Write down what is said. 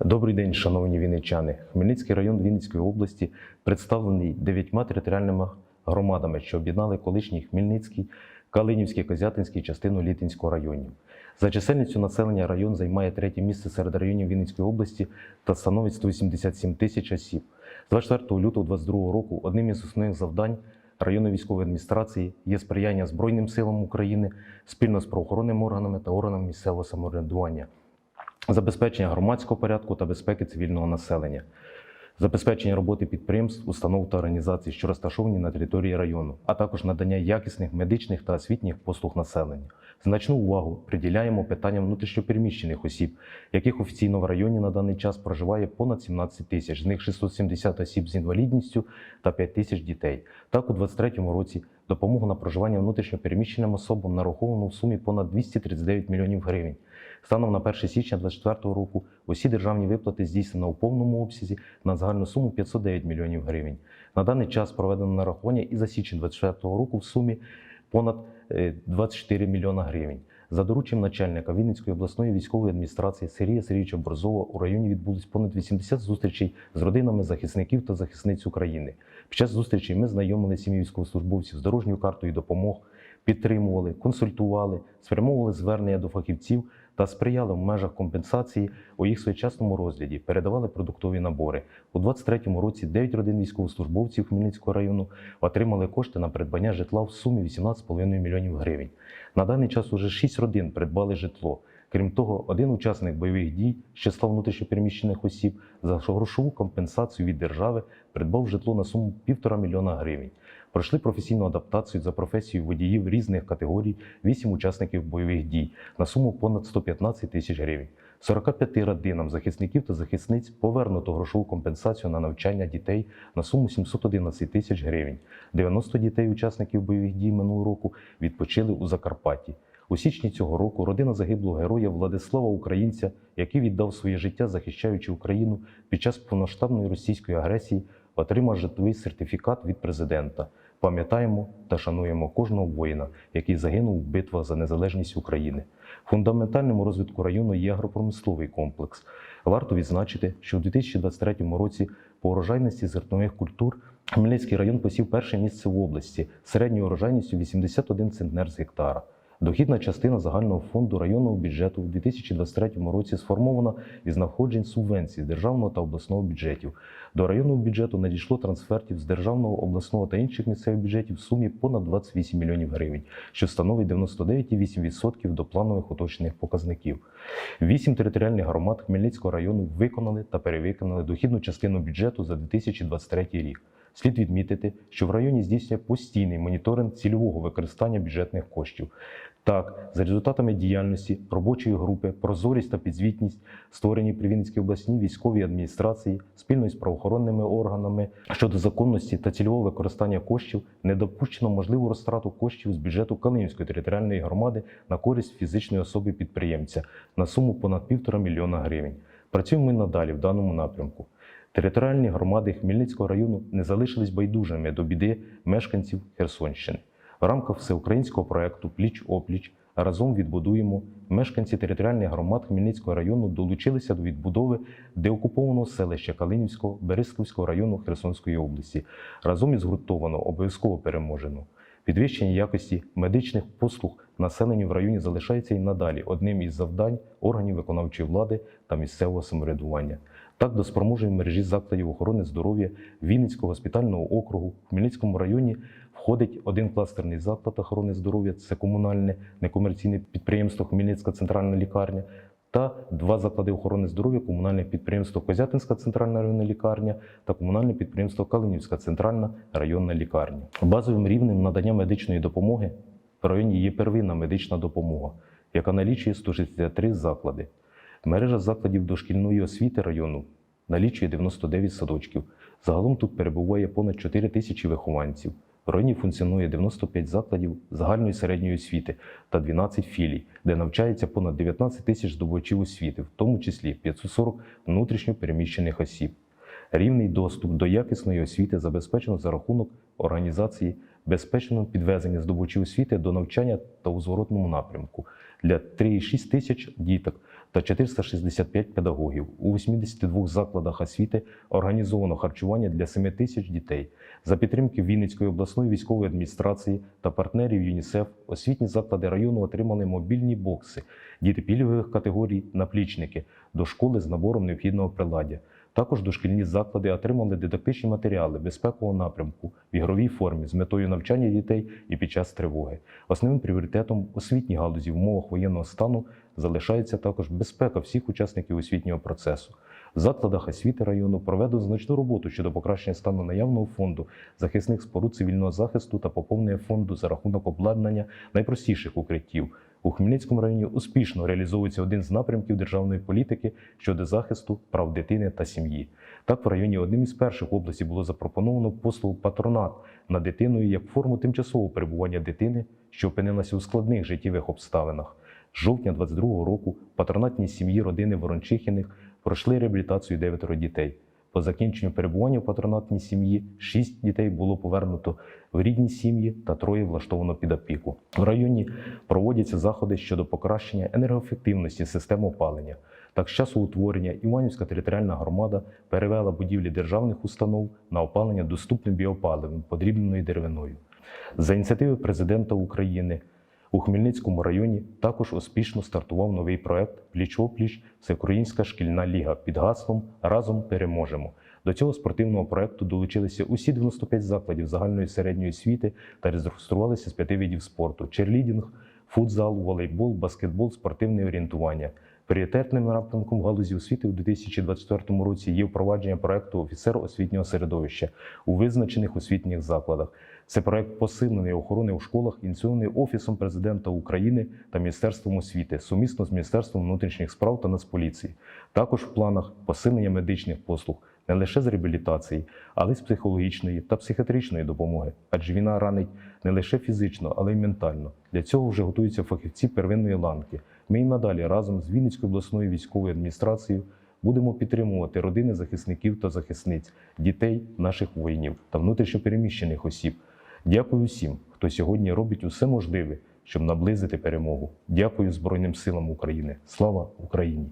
Добрий день, шановні вінничани. Хмельницький район Вінницької області представлений дев'ятьма територіальними громадами, що об'єднали колишній Хмельницький, Калинівський, Козятинський частину Літинського районів. За чисельністю населення район займає третє місце серед районів Вінницької області та становить 187 тисяч осіб. З 24 лютого 2022 року одним із основних завдань районної військової адміністрації є сприяння Збройним силам України спільно з правоохоронними органами та органами місцевого самоврядування забезпечення громадського порядку та безпеки цивільного населення, забезпечення роботи підприємств, установ та організацій, що розташовані на території району, а також надання якісних медичних та освітніх послуг населенню. Значну увагу приділяємо питанням внутрішньопереміщених осіб, яких офіційно в районі на даний час проживає понад 17 тисяч, з них 670 осіб з інвалідністю та 5 тисяч дітей. Так, у 2023 році допомогу на проживання внутрішньопереміщеним особам нараховано в сумі понад 239 мільйонів гривень. Станом на 1 січня 2024 року усі державні виплати здійснено у повному обсязі на загальну суму 509 мільйонів гривень. На даний час проведено нарахування і за січень 2024 року в сумі понад е, 24 мільйона гривень. За дорученням начальника Вінницької обласної військової адміністрації Сергія Сергійовича Борзова у районі відбулось понад 80 зустрічей з родинами захисників та захисниць України. Під час зустрічей ми знайомили сім'ї військовослужбовців з дорожньою картою допомог, підтримували, консультували, спрямовували звернення до фахівців та сприяли в межах компенсації у їх своєчасному розгляді, передавали продуктові набори. У 2023 році 9 родин військовослужбовців Хмельницького району отримали кошти на придбання житла в сумі 18,5 мільйонів гривень. На даний час уже 6 родин придбали житло. Крім того, один учасник бойових дій з числа внутрішньопереміщених осіб за грошову компенсацію від держави придбав житло на суму 1,5 мільйона гривень. Пройшли професійну адаптацію за професією водіїв різних категорій 8 учасників бойових дій на суму понад 115 тисяч гривень. 45 родинам захисників та захисниць повернуто грошову компенсацію на навчання дітей на суму 711 тисяч гривень. 90 дітей учасників бойових дій минулого року відпочили у Закарпатті. У січні цього року родина загиблого героя Владислава Українця, який віддав своє життя, захищаючи Україну під час повноштабної російської агресії, отримав житловий сертифікат від президента. Пам'ятаємо та шануємо кожного воїна, який загинув в битвах за незалежність України. Фундаментальним у розвитку району є агропромисловий комплекс. Варто відзначити, що у 2023 році по урожайності зернових культур Хмельницький район посів перше місце в області середньою урожайністю 81 центнер з гектара. Дохідна частина загального фонду районного бюджету у 2023 році сформована із надходжень субвенцій державного та обласного бюджетів. До районного бюджету надійшло трансфертів з державного, обласного та інших місцевих бюджетів в сумі понад 28 мільйонів гривень, що становить 99,8% до планових уточнених показників. Вісім територіальних громад Хмельницького району виконали та перевиконали дохідну частину бюджету за 2023 рік. Слід відмітити, що в районі здійснює постійний моніторинг цільового використання бюджетних коштів. Так, за результатами діяльності робочої групи прозорість та підзвітність створені при Вінницькій обласній військовій адміністрації спільно з правоохоронними органами щодо законності та цільового використання коштів не допущено можливу розтрату коштів з бюджету Калинівської територіальної громади на користь фізичної особи підприємця на суму понад півтора мільйона гривень. Працюємо і надалі в даному напрямку. Територіальні громади Хмельницького району не залишились байдужими до біди мешканців Херсонщини. В рамках всеукраїнського проекту Пліч опліч разом відбудуємо мешканці територіальних громад Хмельницького району долучилися до відбудови деокупованого селища Калинівського Березківського району Херсонської області. Разом із гуртовано обов'язково переможено. Підвищення якості медичних послуг населенню в районі залишається і надалі одним із завдань органів виконавчої влади та місцевого самоврядування. Так, до спроможної мережі закладів охорони здоров'я Вінницького госпітального округу в Хмельницькому районі входить один кластерний заклад охорони здоров'я це комунальне некомерційне підприємство Хмельницька центральна лікарня та два заклади охорони здоров'я комунальне підприємство Козятинська центральна районна лікарня та комунальне підприємство Калинівська центральна районна лікарня. Базовим рівнем надання медичної допомоги в районі є первинна медична допомога, яка налічує 163 заклади. Мережа закладів дошкільної освіти району налічує 99 садочків. Загалом тут перебуває понад 4 тисячі вихованців. В районі функціонує 95 закладів загальної середньої освіти та 12 філій, де навчається понад 19 тисяч здобувачів освіти, в тому числі 540 внутрішньо переміщених осіб. Рівний доступ до якісної освіти забезпечено за рахунок організації безпечного підвезення здобувачів освіти до навчання та у зворотному напрямку для 3,6 тисяч діток та 465 педагогів. У 82 закладах освіти організовано харчування для 7 тисяч дітей. За підтримки Вінницької обласної військової адміністрації та партнерів ЮНІСЕФ освітні заклади району отримали мобільні бокси, діти пільгових категорій, наплічники до школи з набором необхідного приладдя. Також дошкільні заклади отримали дидактичні матеріали безпекового напрямку в ігровій формі з метою навчання дітей і під час тривоги. Основним пріоритетом освітній галузі в умовах воєнного стану залишається також безпека всіх учасників освітнього процесу. В закладах освіти району проведено значну роботу щодо покращення стану наявного фонду захисних споруд цивільного захисту та поповнення фонду за рахунок обладнання найпростіших укриттів. У Хмельницькому районі успішно реалізовується один з напрямків державної політики щодо захисту прав дитини та сім'ї. Так, в районі одним із перших області було запропоновано послугу патронат над дитиною як форму тимчасового перебування дитини, що опинилася у складних життєвих обставинах. З жовтня 22-го року патронатні сім'ї родини Ворончихіних пройшли реабілітацію дев'ятеро дітей. По закінченню перебування в патронатній сім'ї шість дітей було повернуто в рідні сім'ї та троє влаштовано під опіку. В районі проводяться заходи щодо покращення енергоефективності системи опалення. Так, з часу утворення Іванівська територіальна громада перевела будівлі державних установ на опалення доступним біопаливом, подрібненою деревиною. За ініціативи президента України у Хмельницькому районі також успішно стартував новий проект Пліч-опліч Всеукраїнська шкільна ліга під гаслом Разом переможемо. До цього спортивного проекту долучилися усі 95 закладів загальної середньої освіти та реєструвалися з п'яти видів спорту: черлідінг, футзал, волейбол, баскетбол, спортивне орієнтування. Пріоритетним напрямком галузі освіти у 2024 році є впровадження проекту офіцер освітнього середовища у визначених освітніх закладах. Це проект посиленої охорони у школах, ініційований Офісом президента України та Міністерством освіти, сумісно з Міністерством внутрішніх справ та Нацполіції. Також в планах посилення медичних послуг не лише з реабілітації, але й з психологічної та психіатричної допомоги. Адже війна ранить не лише фізично, але й ментально. Для цього вже готуються фахівці первинної ланки. Ми і надалі разом з Вінницькою обласною військовою адміністрацією будемо підтримувати родини захисників та захисниць, дітей наших воїнів та внутрішньопереміщених осіб. Дякую всім, хто сьогодні робить усе можливе, щоб наблизити перемогу. Дякую Збройним силам України. Слава Україні!